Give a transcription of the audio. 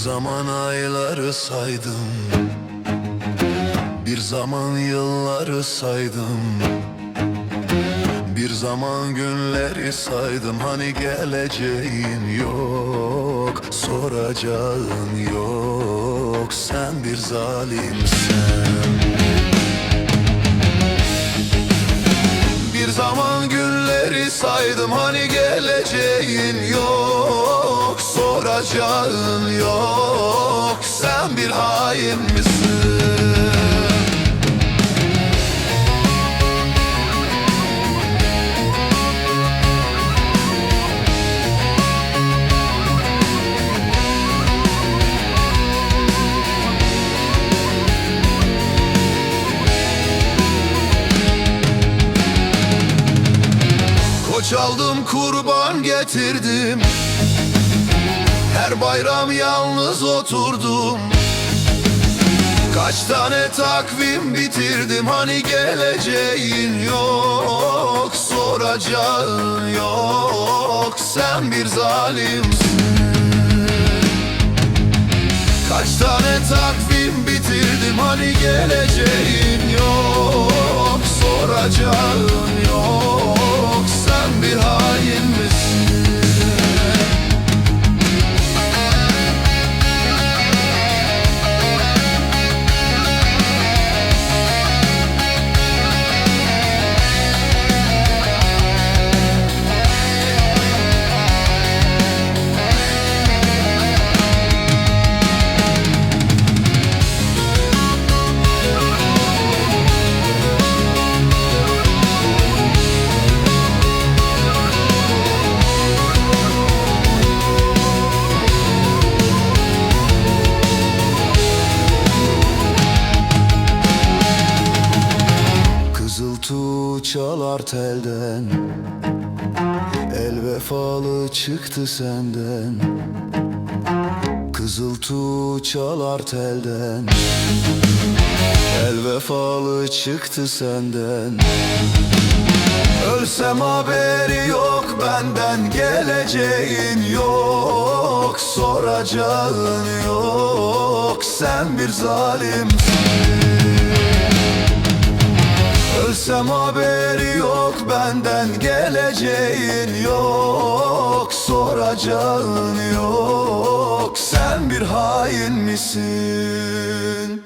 zaman ayları saydım. Bir zaman yılları saydım. Bir zaman günleri saydım. Hani geleceğin yok Soracağın yok. Sen bir zalimsen Bir zaman günleri saydım. Hani geleceğin yok Soracağın yok Sen bir hain misin? Koç aldım kurban getirdim Her bayram yalnız oturdum. Kaç tane takvim bitirdim Hani geleceğin yok Soracağın yok. Sen bir zalimsin. Kaç tane takvim bitirdim Hani geleceğin yok Soracağın yok çalar telden. El vefalı çıktı senden. Kızıltuğ çalar telden. El vefalı çıktı senden. Ölsem haberi yok benden Geleceğin yok. Soracağın yok Sen bir zalimsin Ölsem haberi yok benden Geleceğin yok Soracağın yok Sen bir hain misin?